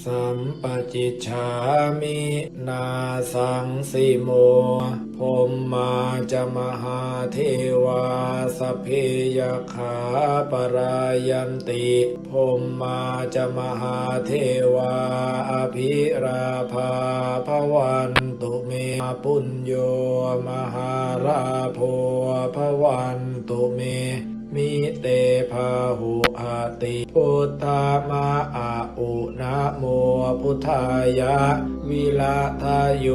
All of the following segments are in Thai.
สัมปจิชามินาสังสิโมพมมาจะมหาเทวาสเพยขาปรายันติพมมาจะมหาเทวาอภิราภาพวันตุเมปุญโยมหาราโพพวันตุเม มิเตภาหุอาติพุทธามาอาอุนะโมพุทธายะ วิระทาโย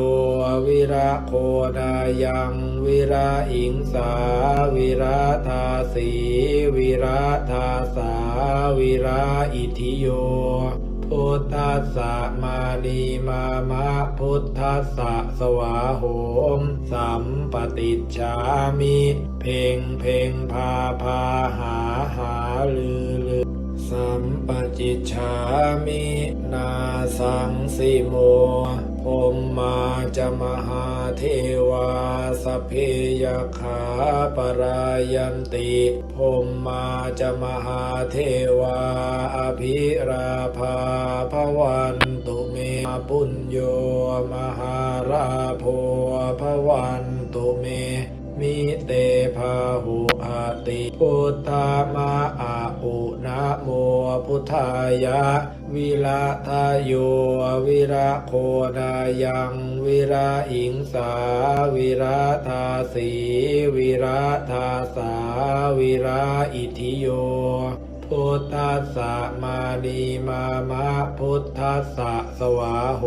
วิระโคนายังวิระอิงสาวิระทาสีวิระทาสาวิระอิทิโย พุทธัสสะมานีมามะพุทธัสสะสวาโหม สัมปติชามิ เพ่งเพ่งพาพาหาหาลือลือสัมปจิชามิ นาสังสิโม พมมาจะมหาเทวาสเพยขาปรายันติพมมาจะมหาเทวาอภิราภาพวันตุเมปุญโยมหาราโพพวันตุเมมิเตภาหุอาติพุทธามาอาอุนะโมพุทธายะ วิระทาโยวิระโคนายังวิระอิงสาวิระทาสีวิระทาสาวิระอิทิโยพุทธัสสะมานีมามะพุทธัสสะสวาโห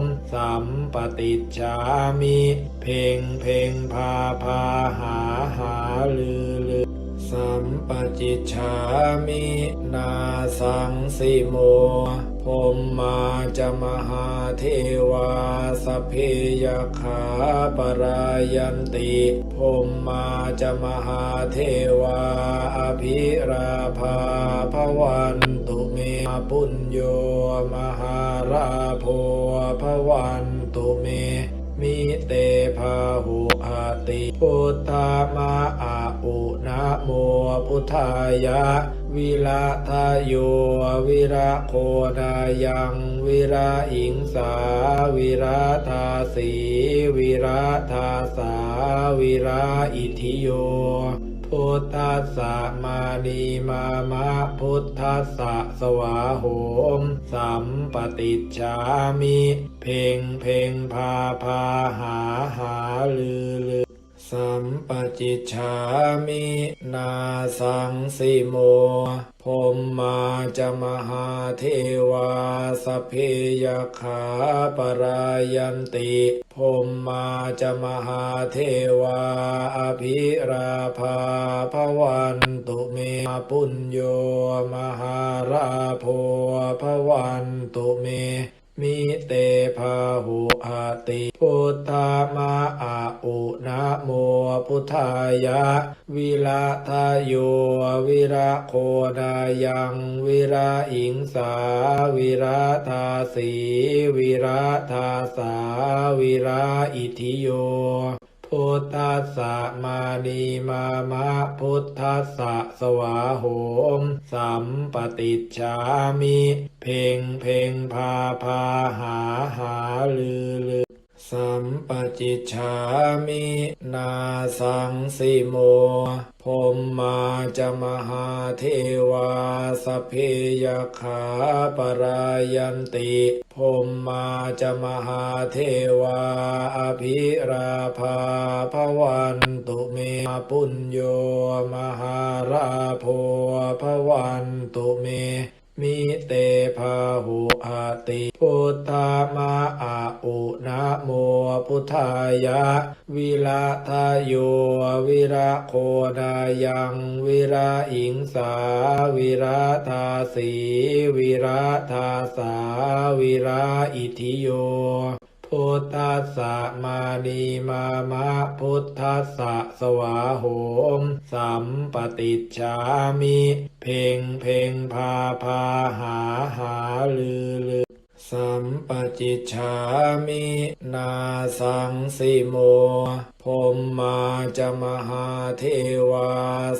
มสัมปติจฉามิ เพ่งเพ่งพาพาหาหาลือลือ สัมปจิจฉามินาสังสิโมพมมาจะมหาเทวาสเพยขาปรายันติพมมาจะมหาเทวาอภิราภาพวันตุเมปุญโยมหาราโพพวันตุเมมิเตภาหุอาติพุทธามาอา โมพุทธายะ วิระทาโยวิระโคนายังวิระอิงสา วิระทาสีวิระทาสา วิระอิทิโยพุทธัสสะมานีมามะพุทธัสสะสวาโหมสัมปติจฉามิ เพ่งเพ่งพาพาหาหาลือลือ สัมปจิจฉามินาสังสิโมพมมาจะมหาเทวาสเพยขาปรายันติพมมาจะมหาเทวาอภิราภาพวันตุเมปุญโยมหาราโพพวันตุเมมิเตภาหุอาติพุทธามาอ พุทธายะ วิระทาโยวิระโคนายังวิระอิงสาวิระทาสีวิระทาสาวิระอิทิโยพุทธัสสะมานีมามะพุทธัสสะสวาโหม สัมปติจฉามิ เพ่งเพ่งพาพาหาหาลือลือ สัมปจิจฉามินาสังสิโมพมมาจะมหาเทวาสเพยขาปรายันติพมมาจะมหาเทวาอภิราภาพวันตุเมปุญโยมหาราโพพวันตุเม มิเตภาหุอาติพุทธามาอาอุนะโมพุทธายะ วิราทาโยวิระโคนายังวิระอิงสาวิระทาสีวิระทาสาวิระอิทิโย พุทธัสสะมานีมามะพุทธัสสะสวาโหม สัมปติชามิ เพ่งเพ่งพาพาหาหาลือ สัมปจิจฉามินาสังสิโมพรหมาจะมหาเทวา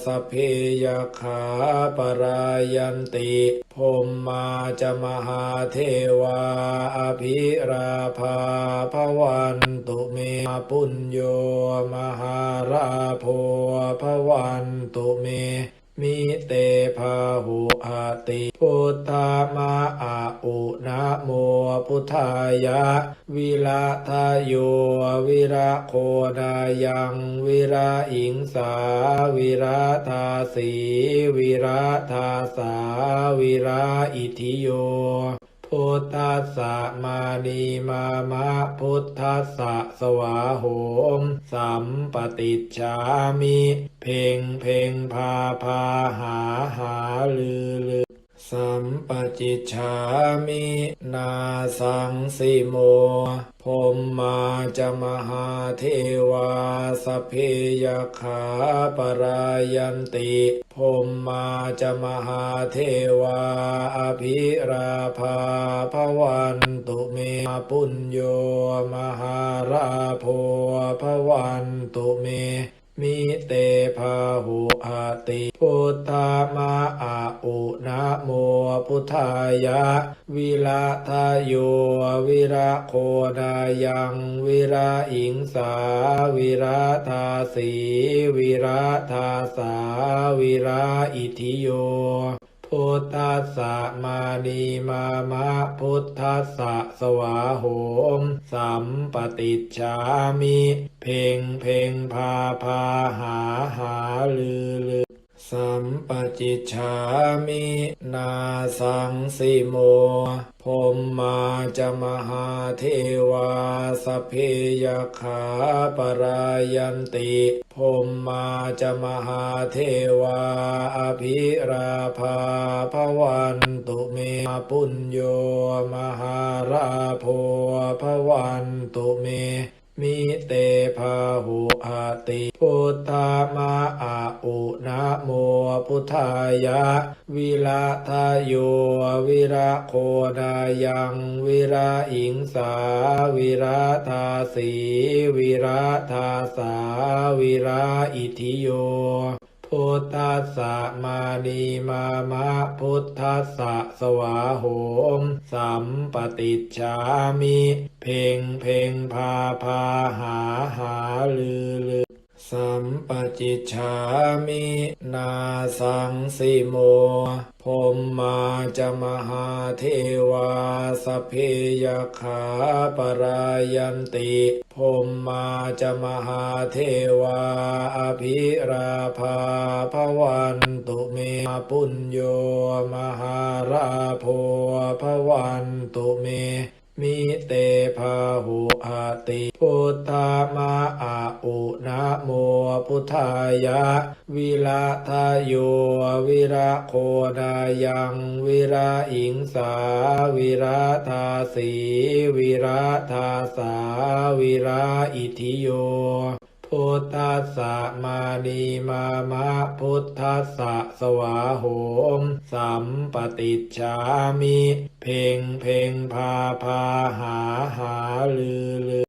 สเพยขาปรายันติพรหมาจะมหาเทวาอภิราภาพวันตุเมปุญโยมหาราโพพวันตุเม มิเตภาหุอาติพุทธามาอาอุนะโมพุทธายะ วิราทาโยวิระโคนายังวิระอิงสาวิระทาสีวิระทาสาวิระอิทิโย พุทธัสสะมานีมามะพุทธัสสะสวาโหม สัมปติชามิ เพ่งเพ่งพาพาหาหาลือลือ สัมปจิจฉามินาสังสิโมพรหมาจะมหาเทวาสเพยขาปรายันติพรหมาจะมหาเทวาอภิราภาพวันตุเมปุญโยมหาราโพพวันตุเม มิเตภาหุอาติพุทธามาอาอุนะโมพุทธายะ วิราทาโยวิระโคนายังวิระอิงสาวิระทาสีวิระทาสาวิระอิทิโย พุทธัสสะมานีมามะพุทธัสสะสวาโหม สัมปติจฉามิ เพ่งเพ่งพาพาหาหาลือลือสัมปจิจฉามินาสังสิโมพรหมาจะมหาเทวาสเพยขาปรายันติพรหมาจะมหาเทวาอภิราภา พวันตุเมปุญโยมหาราโพพวันตุเมมิเตภาหุอาติพุทธามาอาอุนะโมพุทธายะ วิระทาโยวิระโคนายังวิระอิงสาวิระทาสีวิระทาสาวิระอิทิโย พุทธัสสะมานีมามะพุทธัสสะสวาโหม สัมปติชามิ เพ่งเพ่งพาพาหาหาลือลือ สัมปจิจฉามินาสังสิโมพรหมาจะมหาเทวาสเพยขาปรายันติพรหมาจะมหาเทวาอภิราภาพวันตุเมปุญโยมหาราโพพวันตุเม มิเตภาหุอาติพุทธามาอาอุนะโมพุทธายะ วิราทาโยวิระโคนายังวิระอิงสาวิระทาสีวิระทาสาวิระอิทิโย พุทธัสสะมานีมามะพุทธัสสะสวาโหม สัมปติชามิ เพ่งเพ่งพาพาหาหาลือลือ